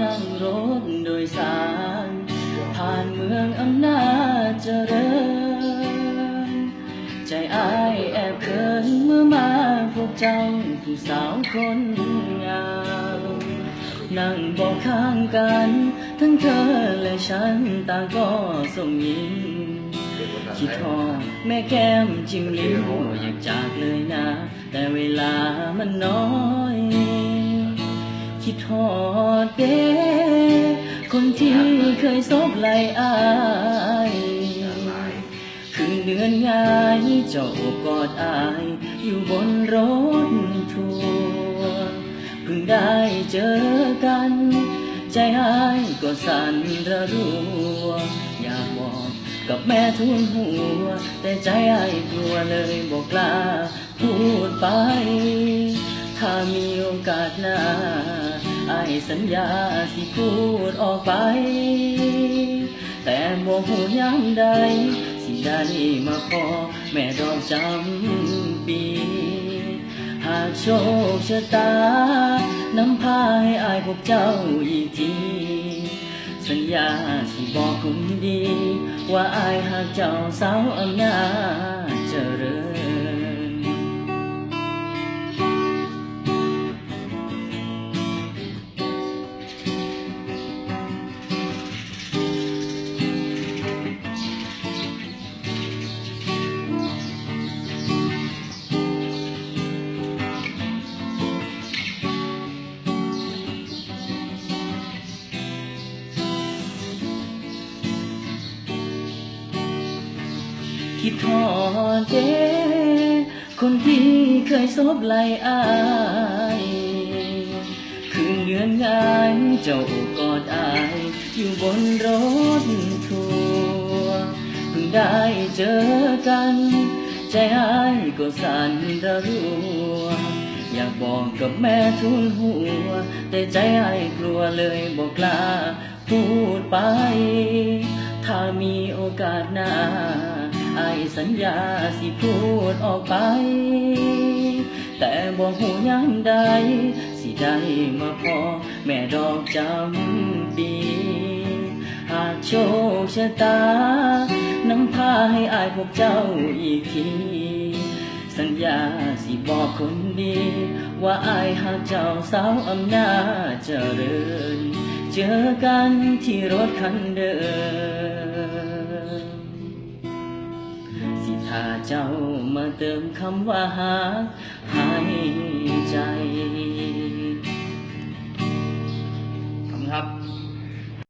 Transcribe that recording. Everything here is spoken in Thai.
รถโดยสาร ผ่านเมืองอำนาจเจริญ ใจอายแอบเขินเมื่อมาพบเจ้าผู้สาวคนงามนั่งบอกข้างกัน ทั้งเธอและฉันต่างก็ส่งยิ้มคิดทอดแม่แก้มจิ้มลิ้มอยากจากเลยนะ แต่เวลามันน้อย คิดทอดเด้คนที่เคยซบไหลอายคืนเดือนง่ายเจ้าอบกอดอาย อยู่บนรถทัวร์เพิ่งได้เจอกัน ใจหายก็สั่นระรัว อยากบอกกับแม่ทุนหัว แต่ใจไอ้ายกลัวเลยบอกลาพูดไป ถ้ามี สัญญาสิพูดออกไป แต่บอกหูยามใด สิได้มาพอแม่ดอกจำปี หากโชคชะตานำพาให้อายพบเจ้าอีกทีสัญญาสิบอกคุณดี ว่าอายหากเจ้าสาวอำนาจเจริญ คิดทอเด้คนที่เคยซบไหลอายคืนเดือนงานเจ้าอกอดอาย อยู่บนรถทัวร์เพิ่งได้เจอกัน ใจหายก็สั่นระรัว อยากบอกกับแม่ทุนหัว แต่ใจไอ้ายกลัวเลยบอกกล้าพูดไป ถ้ามีโอกาสหน้า อายสัญญาสิพูดออกไป แต่บอกหูยามใดสิได้มาพอแม่ดอกจำปีหากโชคชะตานำพาให้อายพบเจ้าอีกทีสัญญาสิบอกคนดีว่าอายหากเจ้าสาวอำนาจเจริญ เจอกันที่รถคันเดิม ถ้าเจ้ามาเติมคำว่าหาให้ใจ